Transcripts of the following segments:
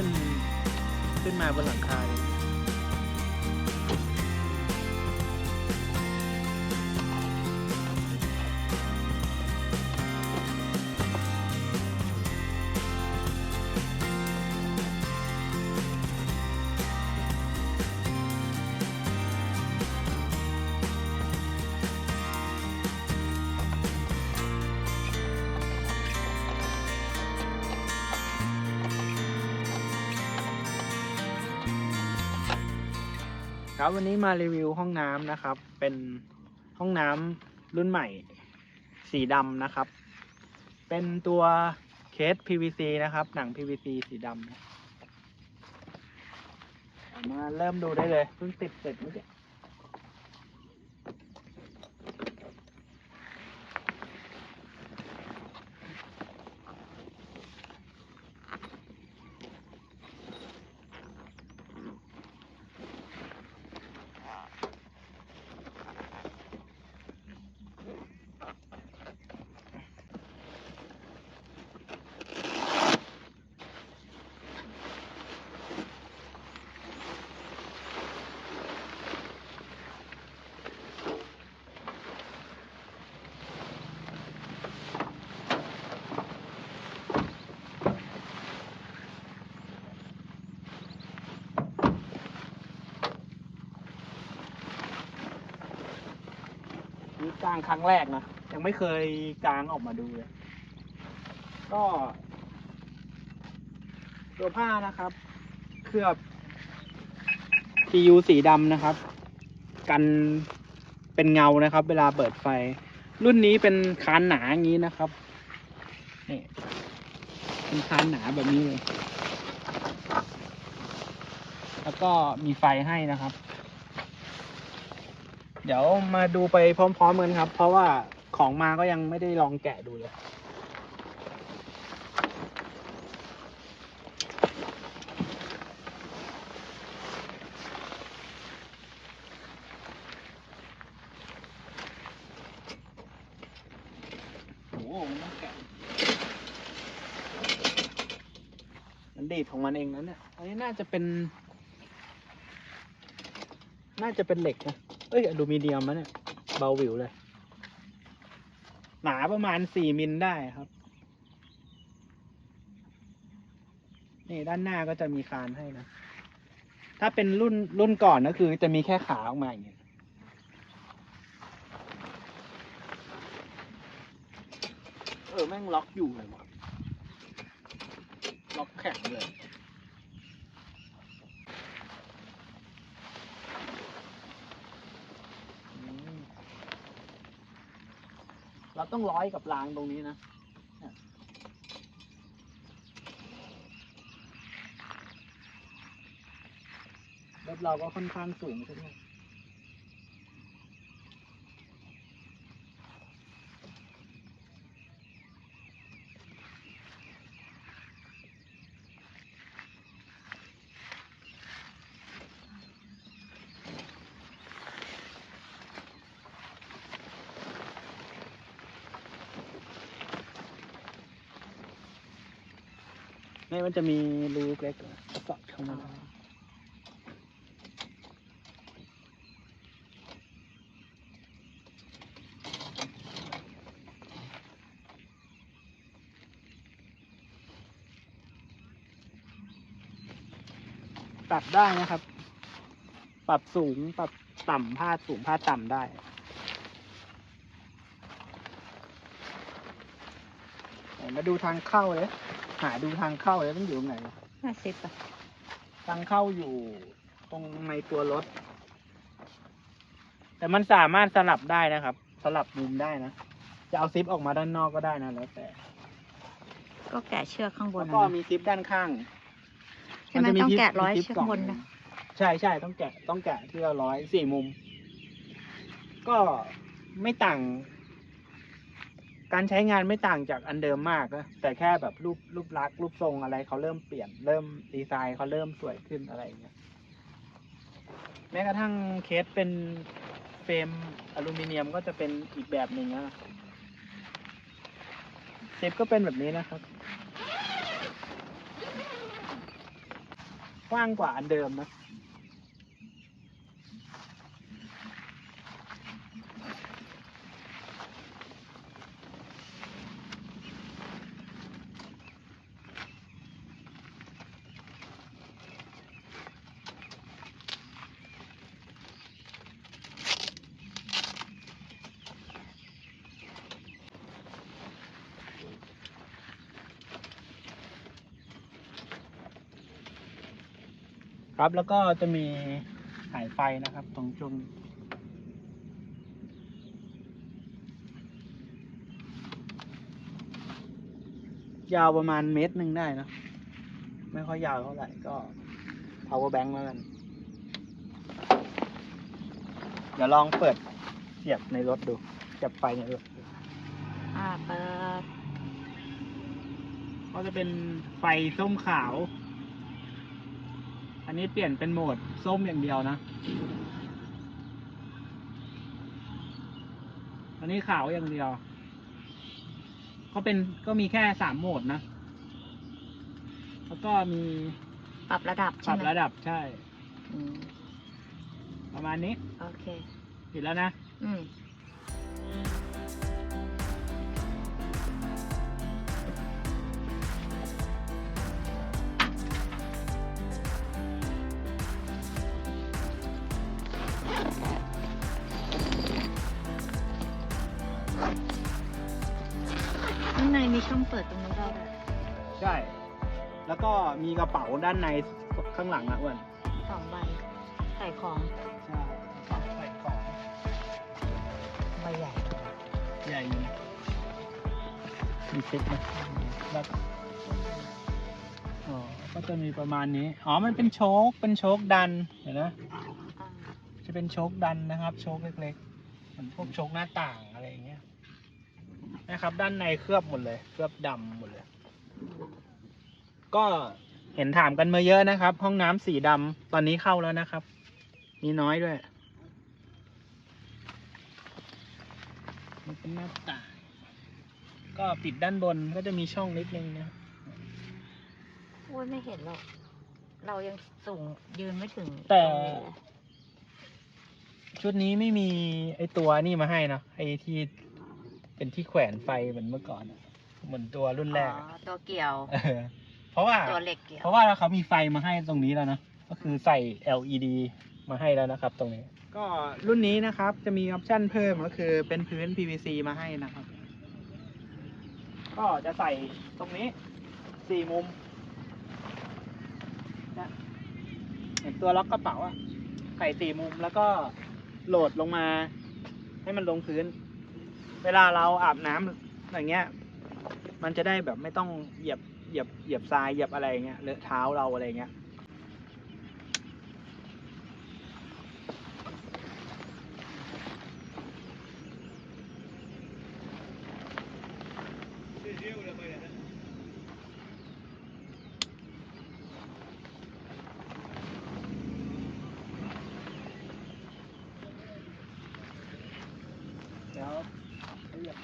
ขึ้น ขึ้นมาบนหลังคาเลย ครับวันนี้มารีวิวห้องน้ำนะครับ เป็นห้องน้ำรุ่นใหม่ สีดำนะครับ เป็นตัวเคส PVC นะครับ หนัง PVC สีดำนะเอามาเริ่มดูได้เลยเพิ่งติดเสร็จเมื่อกี้ กลางครั้งแรกนะ ยังไม่เคยกลางออกมาดูเลย ก็ตัวผ้านะครับ เคลือบ PU สีดำนะครับ กันเป็นเงานะครับ เวลาเปิดไฟ รุ่นนี้เป็นคานหนาอย่างนี้นะครับนี่เป็นคานหนาแบบนี้เลย แล้วก็มีไฟให้นะครับ เดี๋ยวมาดูไปพร้อมๆกันครับ เพราะว่าของมาก็ยังไม่ได้ลองแกะดูเลยโอ้โหมันแกะมันดีดของมันเองนั้นเนี่ย อันนี้น่าจะเป็น น่าจะเป็นเหล็กนะ เอ้ยอลูมิเนียมมะเนี่ยเบาวิวเลย หนาประมาณสี่มิลได้ครับ นี่ด้านหน้าก็จะมีคานให้นะ ถ้าเป็นรุ่นรุ่นก่อนก็คือ จะมีแค่ขาออกมาอย่างเงี้ยเออ แม่งล็อกอยู่เลยวะล็อกแข็งเลย เราต้องร้อยกับรางตรงนี้นะรถเราก็ค่อนข้างสูงใช่ไหม ไม่มันจะมีรูเล็กๆสอดเข้ามาปรับได้นะครับ ปรับสูง ปรับต่ำพาดสูงพาดต่ำได้ มาดูทางเข้าเลย หาดูทางเข้าเลยมันอยู่ตรงไหน ห้าสิบอะทางเข้าอยู่ตรงในตัวรถ แต่มันสามารถสลับได้นะครับ สลับมุมได้นะ จะเอาซิปออกมาด้านนอกก็ได้นะแล้วแต่ก็แกะเชือกข้างบนแล้วอะก็นะ มีซิปด้านข้างใช่ไหมจะต้องซิปแกะร้อยมีซิปเชือกกล่งบนนะ ใช่ใช่ต้องแกะต้องแกะที่ละร้อยสี่มุม ก็ไม่ต่าง การใช้งานไม่ต่างจากอันเดิมมากนะแต่แค่แบบรูปรูปลักษณ์รูปทรงอะไรเขาเริ่มเปลี่ยนเริ่มดีไซน์เขาเริ่มสวยขึ้นอะไรอย่างเงี้ยแม้กระทั่งเคสเป็นเฟรมอลูมิเนียมก็จะเป็นอีกแบบหนึ่งนะเซฟก็เป็นแบบนี้นะครับกว้างกว่าอันเดิมนะ ครับ แล้วก็จะมีสายไฟนะครับ ตรงช่วงยาวประมาณเมตรหนึ่งได้นะ ไม่ค่อยยาวเท่าไหร่ก็ power bank แล้วกัน เดี๋ยวลองเปิดเสียบในรถดูเสียบไฟในรถดูอ่าเปิดก็จะเป็นไฟส้มขาว อันนี้เปลี่ยนเป็นโหมดส้มอย่างเดียวนะ อันนี้ขาวอย่างเดียว ก็เป็นก็มีแค่สามโหมดนะ แล้วก็มีปรับระดับปใช่รับไหมระดับใช่ อืมประมาณนี้โอเค ปิดแล้วนะ อืม ก็มีกระเป๋าด้านในข้างหลังนะอ้วนสองใบใส่ของใช่กระเป๋าใส่ของใบใหญ่ใหญ่อยู่มีเช็คไหมแล้วอ๋อก็จะมีประมาณนี้ อ๋อ มันเป็นโชคเป็นโชคดันเห็นไหมอ่าจะเป็นโชคดันนะครับ โชคเล็กๆเหมือนพวกโชคหน้าต่างอะไรอย่างเงี้ยนะครับ ด้านในเคลือบหมดเลย เคลือบดำหมดเลย ก็เห็นถามกันมาเยอะนะครับ ห้องน้ำสีดำตอนนี้เข้าแล้วนะครับ มีน้อยด้วยมันเป็นหน้าต่างก็ปิดด้านบนก็จะมีช่องนิดนึงนะโอ้ยไม่เห็นหรอก เรายังสูงยืนไม่ถึงแต่รงนี้เลยชุดนี้ไม่มีไอตัวนี่มาให้นะไอที่เป็นที่แขวนไฟเหมือนเมื่อก่อนอะเหมือนตัวรุ่นแรกอ๋อะอตัวเกี่ยว เออ เพราะว่าตัวเหล็กเกี่ยวเพราะว่าเขามีไฟมาให้ตรงนี้แล้วนะ ก็คือใส่ LED มาให้แล้วนะครับ ตรงนี้ ก็รุ่นนี้นะครับจะมีออปชั่นเพิ่มก็คือเป็นพื้น PVC มาให้นะครับ ก็จะใส่ตรงนี้สี่มุมนะเห็นตัวล็อกกระเป๋าอะใส่สี่มุมแล้วก็โหลดลงมา ให้มันลงพื้น เวลาเราอาบน้ำอย่างเงี้ย มันจะได้แบบไม่ต้องเหยียบ เหยียบเหยียบทรายเหยียบอะไรเงี้ยเลอะเท้าเราอะไรเงี้ย แล้วเหยียบ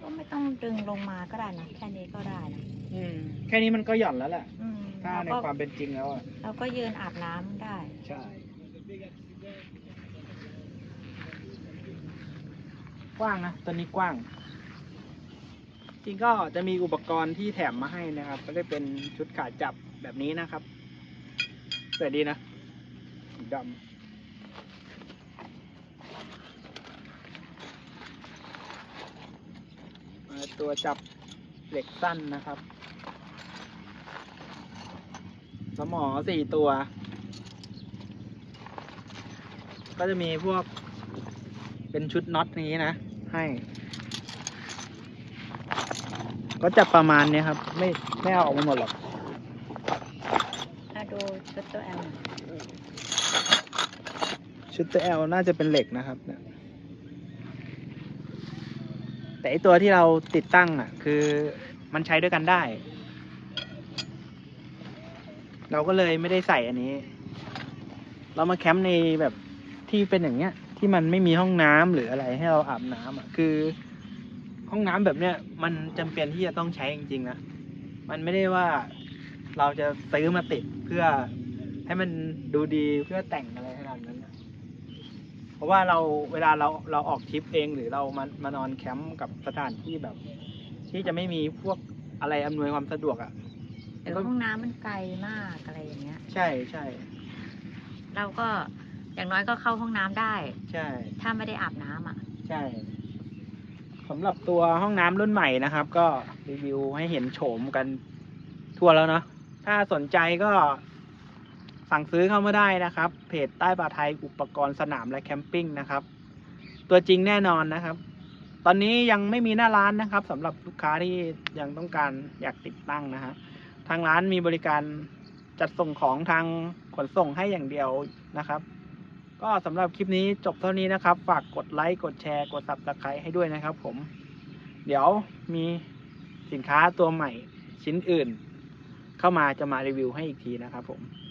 ก็ ไม่ต้องดึงลงมาก็ได้นะแค่นี้ก็ได้นะอืมแค่นี้มันก็หย่อนแล้วแหละ อืมถ้าในเราก็ความเป็นจริงแล้วอะ เราก็ยืนอาบน้ำได้ ใช่ กว้างนะตัวนี้กว้าง จริงก็จะมีอุปกรณ์ที่แถมมาให้นะครับ ก็จะเป็นชุดขาจับแบบนี้นะครับสวยดีนะสีดำมา ตัวจับเหล็กสั้นนะครับ สมอสี่ตัว ก็จะมีพวกเป็นชุดน็อตนี้นะ ให้ ก็จะประมาณเนี้ยครับ ไม่ไม่เอาออกมาหมดหรอกถ้าดูชุดตัวแอลชุดตัว L น่าจะเป็นเหล็กนะครับเนี่ย แต่ไอตัวที่เราติดตั้งอะ คือมันใช้ด้วยกันได้ เราก็เลยไม่ได้ใส่อันนี้ เรามาแคมป์ในแบบที่เป็นอย่างเงี้ย ที่มันไม่มีห้องน้ำหรืออะไรให้เราอาบน้ำอะ คือ ห้องน้ำแบบเนี้ยมันจำเป็นที่จะต้องใช้จริงๆนะมันไม่ได้ว่าเราจะซื้อมาติดเพื่อให้มันดูดีเพื่อแต่งอะไรขนาดนั้นะ ราะว่าเราเวลาเราเราออกทริปเองหรือเรามามานอนแคมป์กับสถานที่แบบ ที่จะไม่มีพวกอะไรอำนวยความสะดวกอะ่ะหรือห้องน้ำมันไกลมากอะไรอย่างเงี้ย ใช่ใช่เราก็อย่างน้อยก็เข้าห้องน้ำได้ ใช่ ถ้าไม่ได้อาบน้ำอะ ใช่สำหรับตัวห้องน้ำรุ่นใหม่นะครับ ก็รีวิวให้เห็นโฉมกันทั่วแล้วเนาะถ้าสนใจก็ สั่งซื้อเข้ามาได้นะครับ เพจใต้ปลาไทยอุปกรณ์สนามและแคมปิ้งนะครับ ตัวจริงแน่นอนนะครับ ตอนนี้ยังไม่มีหน้าร้านนะครับสำหรับลูกค้าที่ยังต้องการอยากติดตั้งนะฮะทางร้านมีบริการจัดส่งของทางขนส่งให้อย่างเดียวนะครับ ก็สำหรับคลิปนี้จบเท่านี้นะครับ ฝากกดไลค์กดแชร์กด subscribe ให้ด้วยนะครับ ผม เดี๋ยวมีสินค้าตัวใหม่ชิ้นอื่น เข้ามาจะมารีวิวให้อีกทีนะครับผม